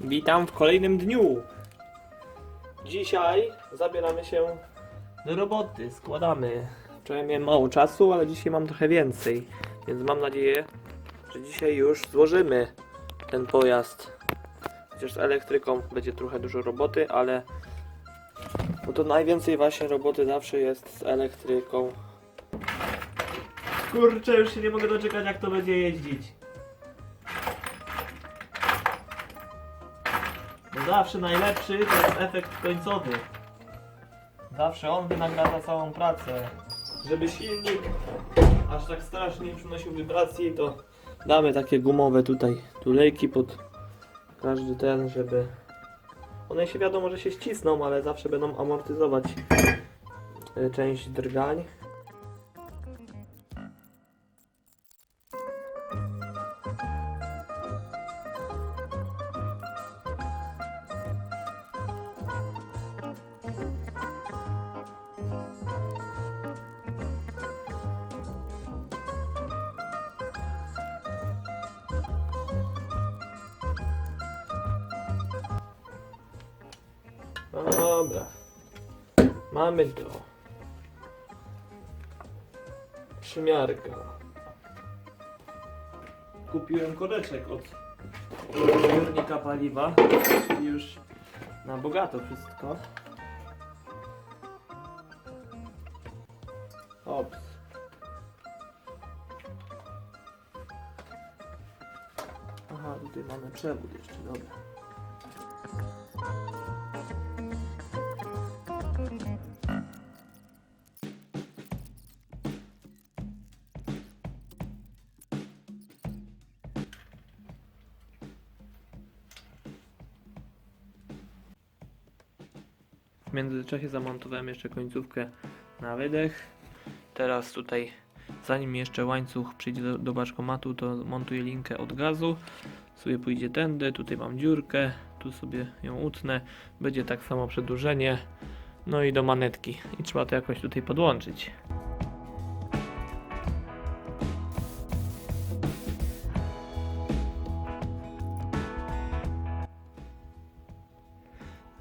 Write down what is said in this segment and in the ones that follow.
Witam w kolejnym dniu. Dzisiaj zabieramy się do roboty, składamy. Wczoraj miałem mało czasu, ale dzisiaj mam trochę więcej, więc mam nadzieję, że dzisiaj już złożymy ten pojazd. Chociaż z elektryką będzie trochę dużo roboty, ale bo to najwięcej właśnie roboty zawsze jest z elektryką. Kurczę, już się nie mogę doczekać jak to będzie jeździć. Zawsze najlepszy to jest efekt końcowy. Zawsze on wynagradza całą pracę. Żeby silnik aż tak strasznie nie przynosił wibracji, to damy takie gumowe tutaj tulejki pod każdy ten, żeby one się wiadomo, że się ścisną, ale zawsze będą amortyzować y, część drgań. Dobra. Mamy to. Przymiarka. Kupiłem koreczek od zbiornika paliwa. Czyli już na bogato wszystko. Ops. Aha, tutaj mamy przewód jeszcze, dobra. Międzyczasie zamontowałem jeszcze końcówkę na wydech. Teraz tutaj, zanim jeszcze łańcuch przyjdzie do, do baczkomatu, to montuję linkę od gazu. Sobie pójdzie tędy, tutaj mam dziurkę, tu sobie ją utnę. Będzie tak samo przedłużenie. No i do manetki. I trzeba to jakoś tutaj podłączyć.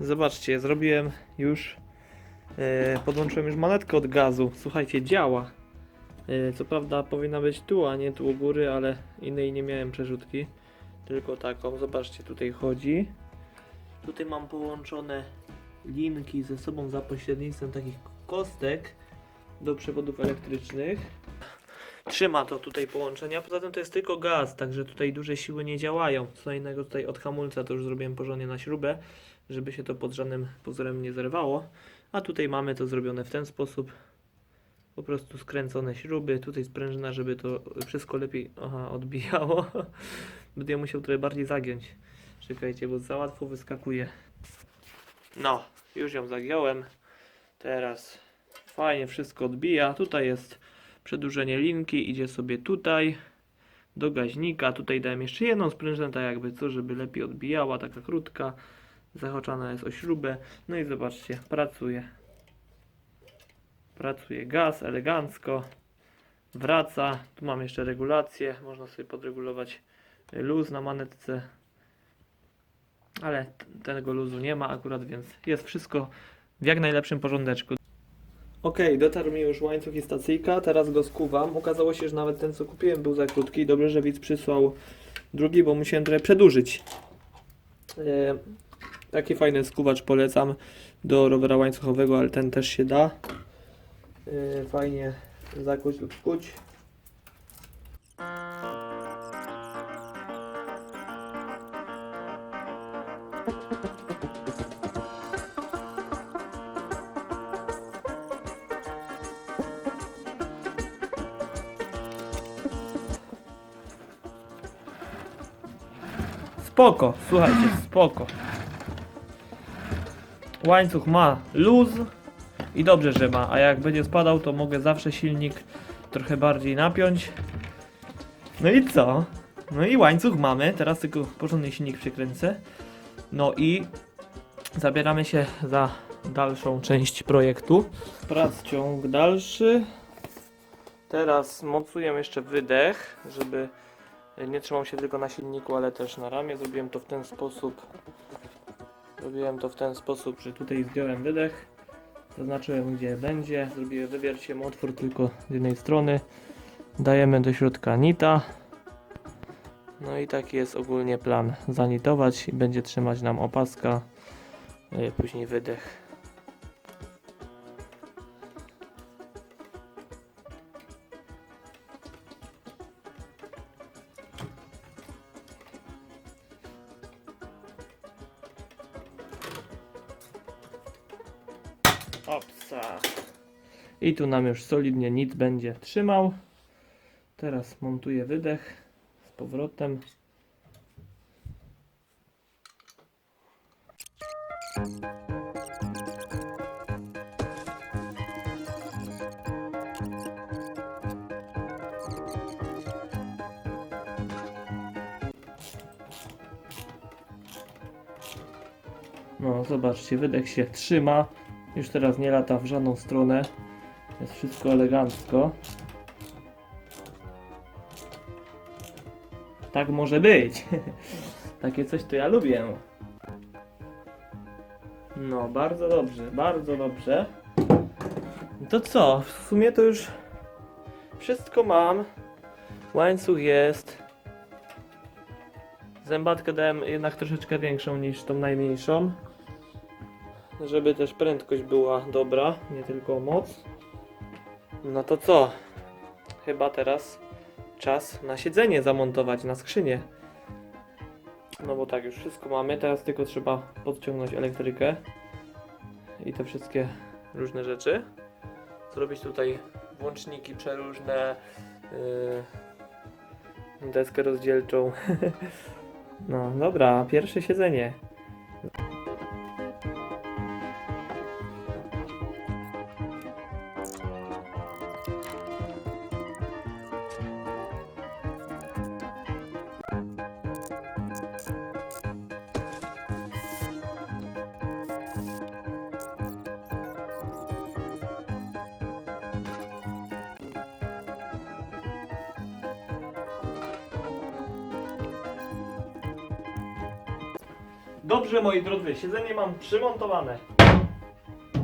Zobaczcie, zrobiłem już, e, podłączyłem już manetkę od gazu. Słuchajcie, działa. E, co prawda powinna być tu, a nie tu u góry, ale innej nie miałem przerzutki. Tylko taką. Zobaczcie, tutaj chodzi. Tutaj mam połączone linki ze sobą za pośrednictwem takich kostek do przewodów elektrycznych. Trzyma to tutaj połączenia, poza tym to jest tylko gaz, także tutaj duże siły nie działają. Co innego tutaj od hamulca to już zrobiłem porządnie na śrubę, żeby się to pod żadnym pozorem nie zerwało. A tutaj mamy to zrobione w ten sposób. Po prostu skręcone śruby, tutaj sprężyna, żeby to wszystko lepiej aha, odbijało. Będę musiał trochę bardziej zagiąć. Czekajcie, bo za łatwo wyskakuje. No, już ją zagiąłem. Teraz fajnie wszystko odbija. Tutaj jest przedłużenie linki, idzie sobie tutaj do gaźnika. Tutaj dałem jeszcze jedną sprężynę, tak jakby co, żeby lepiej odbijała, taka krótka. Zahaczana jest o śrubę. No i zobaczcie, pracuje. Pracuje gaz elegancko. Wraca. Tu mam jeszcze regulację. Można sobie podregulować luz na manetce. Ale tego luzu nie ma akurat, więc jest wszystko w jak najlepszym porządeczku. Ok, dotarł mi już łańcuch i stacyjka, teraz go skuwam. Okazało się, że nawet ten co kupiłem był za krótki. Dobrze, że widz przysłał drugi, bo musiałem trochę przedłużyć. Taki fajny skuwacz polecam do rowera łańcuchowego, ale ten też się da. E, fajnie zakuć lub skuć. Spoko, słuchajcie, spoko. Łańcuch ma luz i dobrze, że ma, a jak będzie spadał, to mogę zawsze silnik trochę bardziej napiąć. No i co? No i łańcuch mamy, teraz tylko porządny silnik przykręcę. No i zabieramy się za dalszą część projektu. Prac ciąg dalszy. Teraz mocuję jeszcze wydech, żeby Nie trzymał się tylko na silniku, ale też na ramię. Zrobiłem to w ten sposób. Zrobiłem to w ten sposób, że tutaj zdjąłem wydech. Zaznaczyłem gdzie będzie. Zrobiłem, wywierciłem otwór tylko z jednej strony. Dajemy do środka nita. No i taki jest ogólnie plan. Zanitować i będzie trzymać nam opaska. y, Później wydech. I tu nam już solidnie nic będzie trzymał. Teraz montuję wydech z powrotem. No, zobaczcie, wydech się trzyma. Już teraz nie lata w żadną stronę. Jest wszystko elegancko. Tak może być. Takie coś to ja lubię. No, bardzo dobrze, bardzo dobrze. To co? W sumie to już wszystko mam. Łańcuch jest. Zębatkę dałem jednak troszeczkę większą niż tą najmniejszą. Żeby też prędkość była dobra, nie tylko moc. No to co? Chyba teraz czas na siedzenie zamontować na skrzynię. No bo tak, już wszystko mamy, teraz tylko trzeba podciągnąć elektrykę i te wszystkie różne rzeczy. Zrobić tutaj włączniki przeróżne, yy, deskę rozdzielczą. no dobra, pierwsze siedzenie. Dobrze moi drodzy, siedzenie mam przymontowane.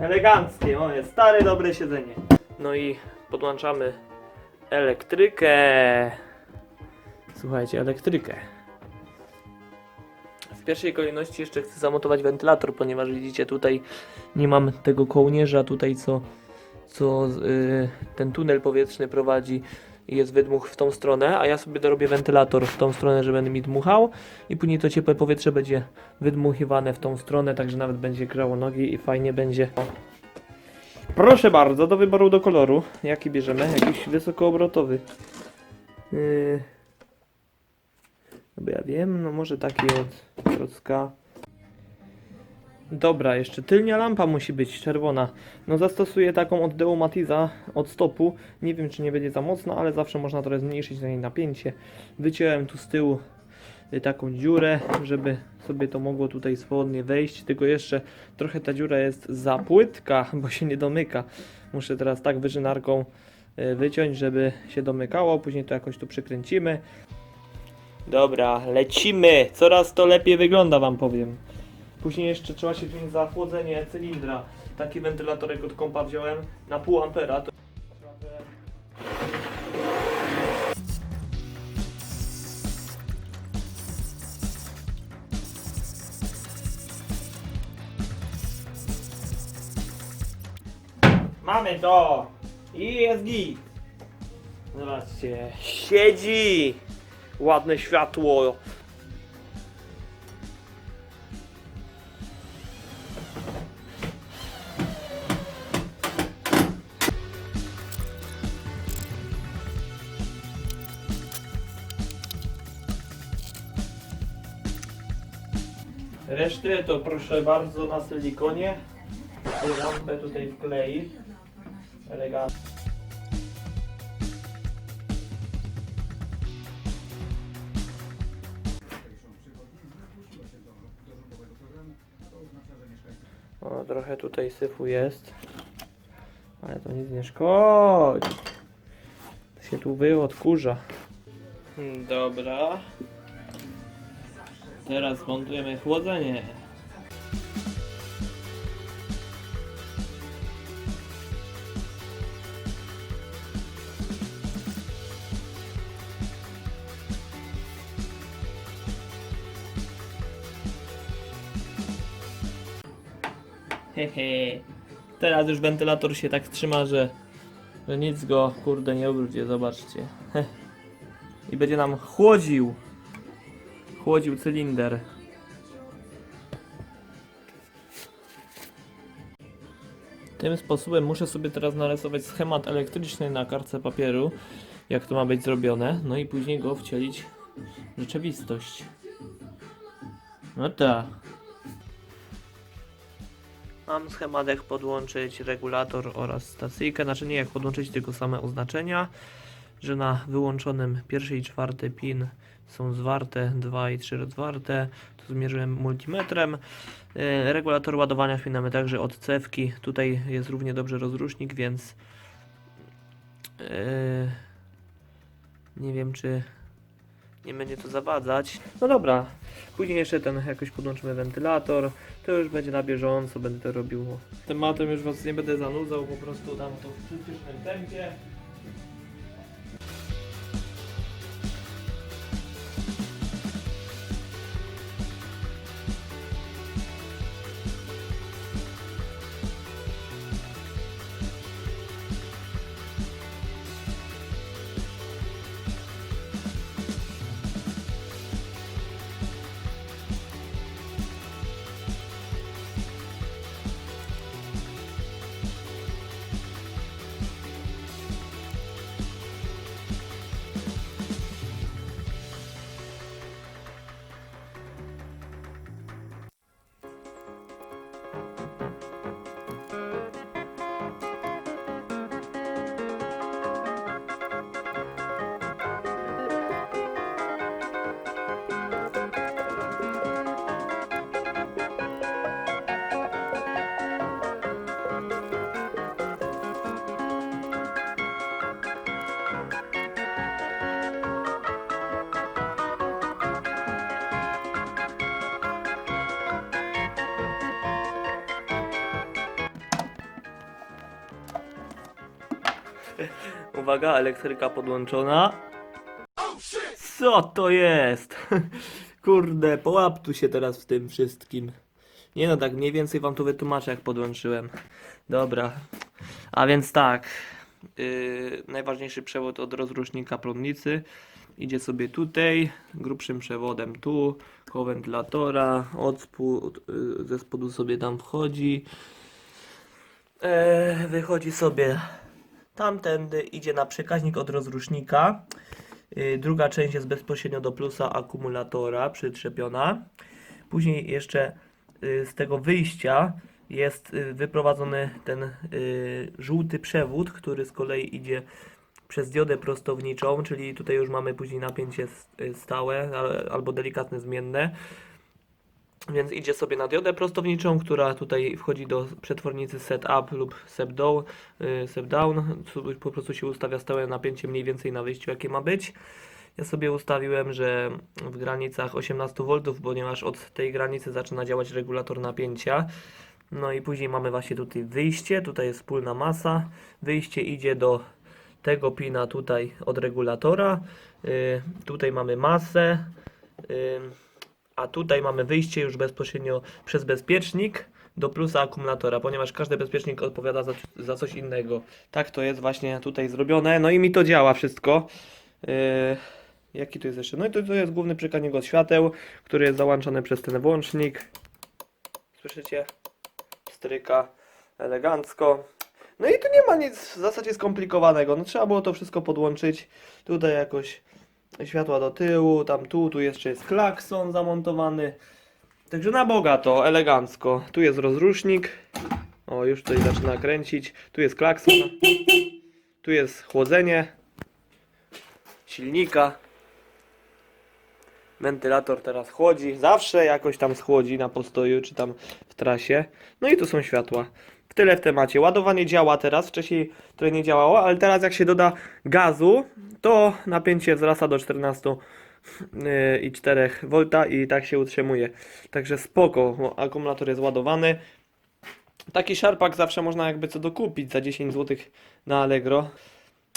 Eleganckie, moje stare, dobre siedzenie. No i podłączamy elektrykę. Słuchajcie, elektrykę. W pierwszej kolejności jeszcze chcę zamontować wentylator, ponieważ widzicie tutaj nie mam tego kołnierza tutaj, co, co y, ten tunel powietrzny prowadzi i jest wydmuch w tą stronę, a ja sobie dorobię wentylator w tą stronę, że będę mi dmuchał i później to ciepłe powietrze będzie wydmuchiwane w tą stronę, także nawet będzie grzało nogi i fajnie będzie. Proszę bardzo, do wyboru do koloru. Jaki bierzemy? Jakiś wysokoobrotowy. Yy... No bo ja wiem, no może taki od Trocka. Dobra, jeszcze tylnia lampa musi być czerwona. No zastosuję taką od Deumatiza, od stopu. Nie wiem czy nie będzie za mocno, ale zawsze można trochę zmniejszyć na niej napięcie. Wyciąłem tu z tyłu y, taką dziurę, żeby sobie to mogło tutaj swobodnie wejść. Tylko jeszcze trochę ta dziura jest za płytka, bo się nie domyka. Muszę teraz tak wyżynarką y, wyciąć, żeby się domykało. Później to jakoś tu przykręcimy. Dobra, lecimy. Coraz to lepiej wygląda, wam powiem. Później jeszcze trzeba się wziąć za chłodzenie cylindra. Taki wentylatorek od kompa wziąłem na pół ampera. To... Mamy to! I jest git! Zobaczcie, siedzi! Ładne światło. Resztę to proszę bardzo na silikonie. Lampę tutaj wklei. Elegancko. O, trochę tutaj syfu jest. Ale to nic nie szkodzi. Się tu wy odkurza. Dobra. Teraz montujemy chłodzenie. Hehe. Teraz już wentylator się tak trzyma, że, że nic go kurde nie obróci, zobaczcie. I będzie nam chłodził. Chłodził cylinder. Tym sposobem muszę sobie teraz narysować schemat elektryczny na kartce papieru, jak to ma być zrobione, no i później go wcielić w rzeczywistość. No tak. Mam schemat jak podłączyć regulator oraz stacyjkę, znaczy nie jak podłączyć tylko same oznaczenia, że na wyłączonym pierwszy i czwarty pin są zwarte, 2 i 3 rozwarte, tu zmierzyłem multimetrem. E, Regulator ładowania wpinamy także od cewki, tutaj jest równie dobrze rozrusznik, więc e, nie wiem czy nie będzie to zawadzać. No dobra, później jeszcze ten jakoś podłączymy wentylator, to już będzie na bieżąco, będę to robił. Tematem już was nie będę zanudzał, po prostu dam to w przyspieszonym tempie. Uwaga, elektryka podłączona. Co to jest? Kurde, połap tu się teraz w tym wszystkim. Nie no, tak mniej więcej wam to wytłumaczę, jak podłączyłem. Dobra. A więc tak. Yy, najważniejszy przewód od rozrusznika prądnicy idzie sobie tutaj, grubszym przewodem tu, koło wentylatora, od spód, yy, ze spodu sobie tam wchodzi. Eee, wychodzi sobie Tamtędy idzie na przekaźnik od rozrusznika. Yy, Druga część jest bezpośrednio do plusa akumulatora przyczepiona. Później jeszcze yy, z tego wyjścia jest yy, wyprowadzony ten żółty przewód, który z kolei idzie przez diodę prostowniczą, czyli tutaj już mamy później napięcie stałe al- albo delikatne zmienne. Więc idzie sobie na diodę prostowniczą, która tutaj wchodzi do przetwornicy setup lub step down, y, step down. Po prostu się ustawia stałe napięcie mniej więcej na wyjściu, jakie ma być. Ja sobie ustawiłem, że w granicach 18 V, ponieważ od tej granicy zaczyna działać regulator napięcia. No i później mamy właśnie tutaj wyjście, tutaj jest wspólna masa. Wyjście idzie do tego pina tutaj od regulatora. Y, tutaj mamy masę. Y, a tutaj mamy wyjście już bezpośrednio przez bezpiecznik do plusa akumulatora, ponieważ każdy bezpiecznik odpowiada za, za coś innego. Tak to jest właśnie tutaj zrobione. No i mi to działa wszystko. Yy, jaki tu jest jeszcze? No i to, to jest główny przekaźnik od świateł, który jest załączony przez ten włącznik. Słyszycie? Stryka elegancko. No i tu nie ma nic w zasadzie skomplikowanego. No trzeba było to wszystko podłączyć. Tutaj jakoś światła do tyłu, tam tu, tu jeszcze jest klakson zamontowany. Także na bogato, elegancko. Tu jest rozrusznik. O, już tutaj zaczyna kręcić. Tu jest klakson. Tu jest chłodzenie silnika. Wentylator teraz chłodzi. Zawsze jakoś tam schłodzi na postoju, czy tam w trasie. No i tu są światła. W tyle w temacie. Ładowanie działa teraz, wcześniej to nie działało, ale teraz jak się doda gazu, to napięcie wzrasta do 14 yy, i 4 V i tak się utrzymuje. Także spoko, akumulator jest ładowany. Taki szarpak zawsze można jakby co dokupić za 10 zł na Allegro.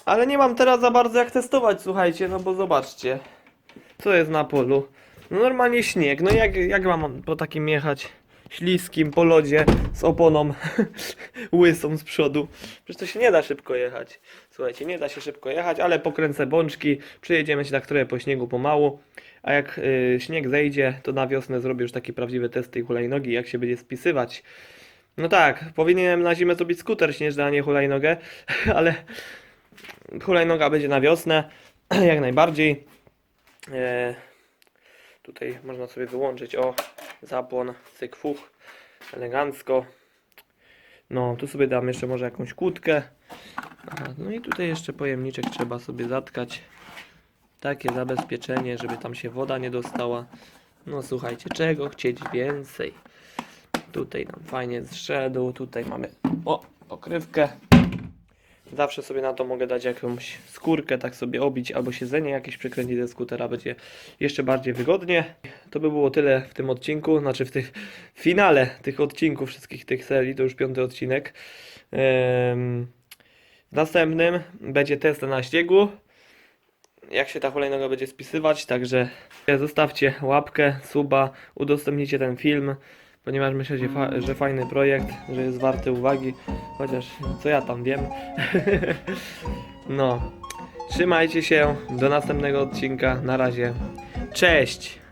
Ale nie mam teraz za bardzo jak testować, słuchajcie, no bo zobaczcie. Co jest na polu? No normalnie śnieg. No jak, jak mam po takim jechać? Śliskim, po lodzie, z oponą łysą z przodu. Przecież to się nie da szybko jechać. Słuchajcie, nie da się szybko jechać, ale pokręcę bączki, przejedziemy się tak trochę po śniegu pomału. A jak y, śnieg zejdzie, to na wiosnę zrobię już taki prawdziwy test tej hulajnogi, jak się będzie spisywać. No tak, powinienem na zimę zrobić skuter śnieżny, a nie hulajnogę, ale hulajnoga będzie na wiosnę, jak najbardziej. E, tutaj można sobie wyłączyć, o, zapłon, cyk, fuch, elegancko. No, tu sobie dam jeszcze może jakąś kłódkę. No i tutaj jeszcze pojemniczek trzeba sobie zatkać. Takie zabezpieczenie, żeby tam się woda nie dostała. No słuchajcie, czego chcieć więcej? Tutaj nam fajnie zszedł, tutaj mamy o, pokrywkę. Zawsze sobie na to mogę dać jakąś skórkę, tak sobie obić, albo siedzenie jakieś przykręcić ze skutera, będzie jeszcze bardziej wygodnie. To by było tyle w tym odcinku, znaczy w tych finale tych odcinków, wszystkich tych serii, to już piąty odcinek. W następnym będzie test na śniegu, jak się ta hulajnoga będzie spisywać, także zostawcie łapkę, suba, udostępnijcie ten film, ponieważ myślę, że, fa- że fajny projekt, że jest warty uwagi, chociaż co ja tam wiem. no, trzymajcie się, do następnego odcinka, na razie, cześć!